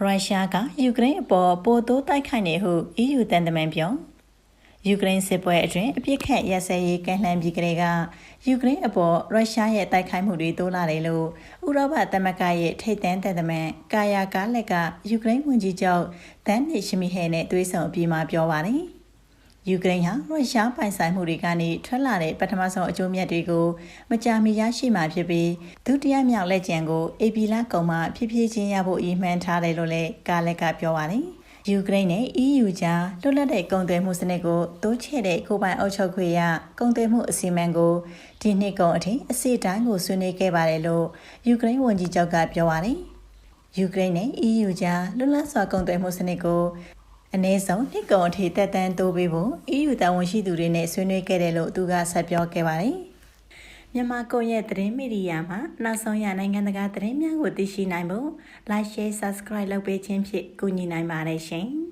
ရုရှားကယူကရိန်းအပေါ်ပိုတိုးတိုက်ခိုက်နေဟု EU တန်တမန်ပြောယူကရိန်းစစ်ပွဲအတွင်းအပြစ်ခတ်ရစဲရေးကန့်လှမ်းပြီးကလေးကယူကရိန်းအပေါ်ရုရှားရဲ့တိုက်ခိုက်မှုတွေတိုးလာတယ်လို့ဥရောပသမဂ္ဂရဲ့ထိပ်တန်းတန်တမန်ကာယာကားလက်ကယူကရိန်းဝန်ကြီးချုပ်ဒန်နစ်ရှမီဟဲနဲ့တွေ့ဆုံအပြီးမှာပြောပါတယ်။ ယူကရိန်းဟာရုရှားပိုင်ဆိုင်မှုတွေကနေထွက်လာတဲ့ပထမဆုံးအကျိုးမြတ်တွေကိုမကြာမီရရှိမှာဖြစ်ပြီးဒုတိယမြောက်လက်ကျန်ကိုအေပီလာကုံမှဖြည်းဖြည်းချင်းရဖို့အီမှန်ထားတယ်လို့လည်းကာလက်ကပြောပါတယ်။ယူကရိန်းနဲ့ EU ကြားလွတ်လပ်တဲ့ကုန်သွယ်မှုစနစ်ကိုတိုးချဲ့တဲ့ကိုပိုင်အုပ်ချုပ်ခွင့်ရကုန်သွယ်မှုအစီအမံကိုဒီနှစ်ကုန်အထိအစီအတိုင်းကိုဆွေးနွေးခဲ့ပါတယ်လို့ယူကရိန်းဝန်ကြီးချုပ်ကပြောပါတယ်။ယူကရိန်းနဲ့ EU ကြားလွတ်လပ်စွာကုန်သွယ်မှုစနစ်ကို အနည်းဆုံးနှစ်ကုန်အထိတက်တန်းတိုးပေးဖို့ EU တာဝန်ရှိသူတွေနဲ့ဆွေးနွေးခဲ့တယ်လို့သူကဆက်ပြောခဲ့ပါတယ်။မြန်မာကွန်ရက်သတင်းမီဒီယာမှာနောက်ဆုံးရနိုင်ငံတကာသတင်းများကိုသိရှိနိုင်ဖို့ Like Share Subscribe လုပ်ပေးခြင်းဖြင့်ကူညီနိုင်ပါတယ်ရှင်။